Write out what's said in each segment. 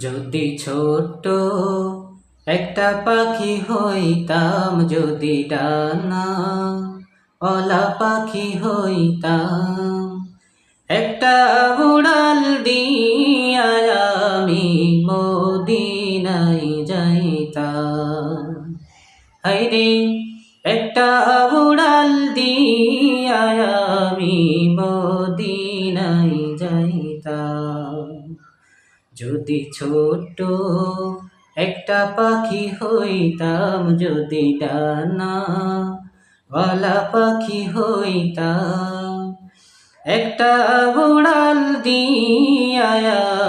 যদি ছোট্ট একটা পাখি হইতাম, যদি ডানা অলা পাখি হইতাম, একটা উড়াল দিয়া আমি মদিনাই যাইতাম। হাইরে একটা যদি ছোট্ট একটা পাখি হইতাম, যদি ডানা পাখি হইতাম, একটা উড়াল দিয়া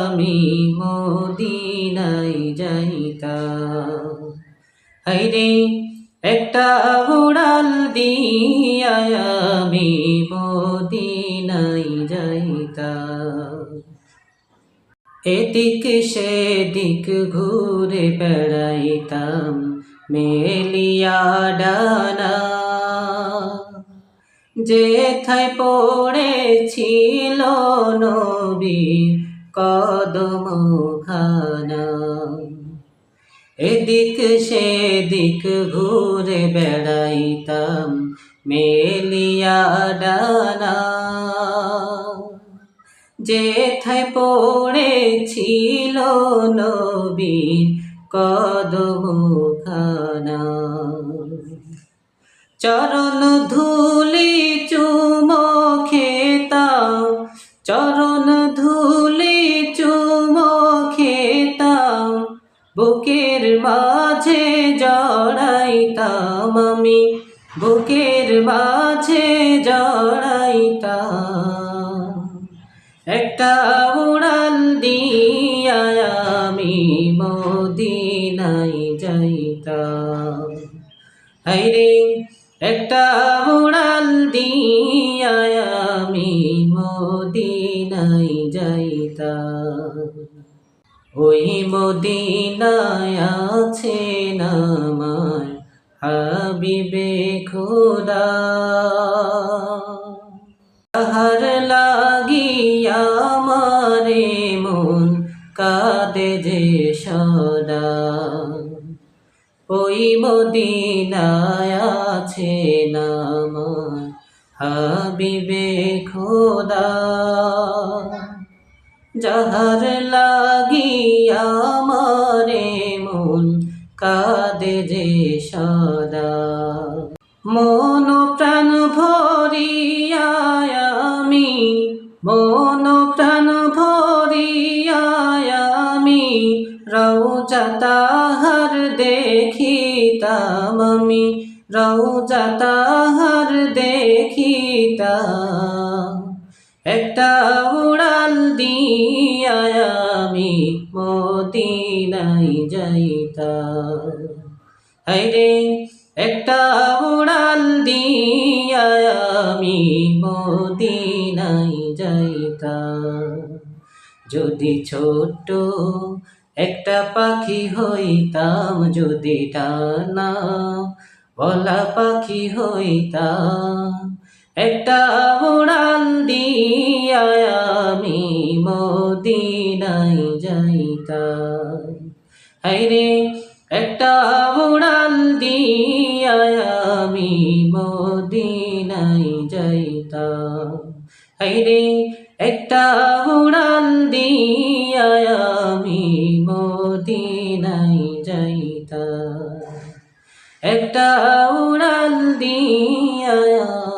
আমি মদিনাই যাইতাম। হাইরে একটা উড়াল দিয়া আমি মদিনাই যাইতাম। এদিক সেদিক ঘুরে বেড়াইতাম, মেলিয়া ডানা। যেথায় পড়েছিল নবী কদম এদিক সেদিক ঘুরে বেড়াইতাম, মেলিয়া ডানা। যেথায় পড়েছিল নবীর কদম খানা চরণ ধুলি চুম খেতাম চরণ ধুলি চুম খেতাম বুকের মাঝে জড়াইতাম আমি, বুকের মাঝে জড়াইতাম। একটা উড়াল দিয়া আমি মদিনাই যাইতাম। হাইরে একটা উড়াল দিয়া আমি মদিনাই যাইতাম। ওই মদিনায় আছে নামার হাবিবে খোদা। যে সদা ওই মদিনায় আছে নামার হাবিবে খোদা। যাহার লাগিয়া মারে মন কাঁদে যে সদা। মন প্রাণ ভরিয়া আমি মন তাহার দেখিতাম আমি। রৌজা তাহার দেখিতাম। একটা উড়াল দিয়া আমি মদিনাই যাইতাম। হাইরে একটা উড়াল দিয়া আমি মদিনাই যাইতাম। যদি ছোট্ট একটা পাখি হইতাম যদি টানা, বলা পাখি হইতাম। একটা উড়াল দিয়া আমি মদিনাই যাইতাম। হাইরে একটা উড়াল দিয়া আমি উড়াল দিয়া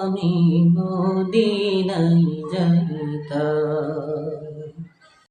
আমি যাইতাম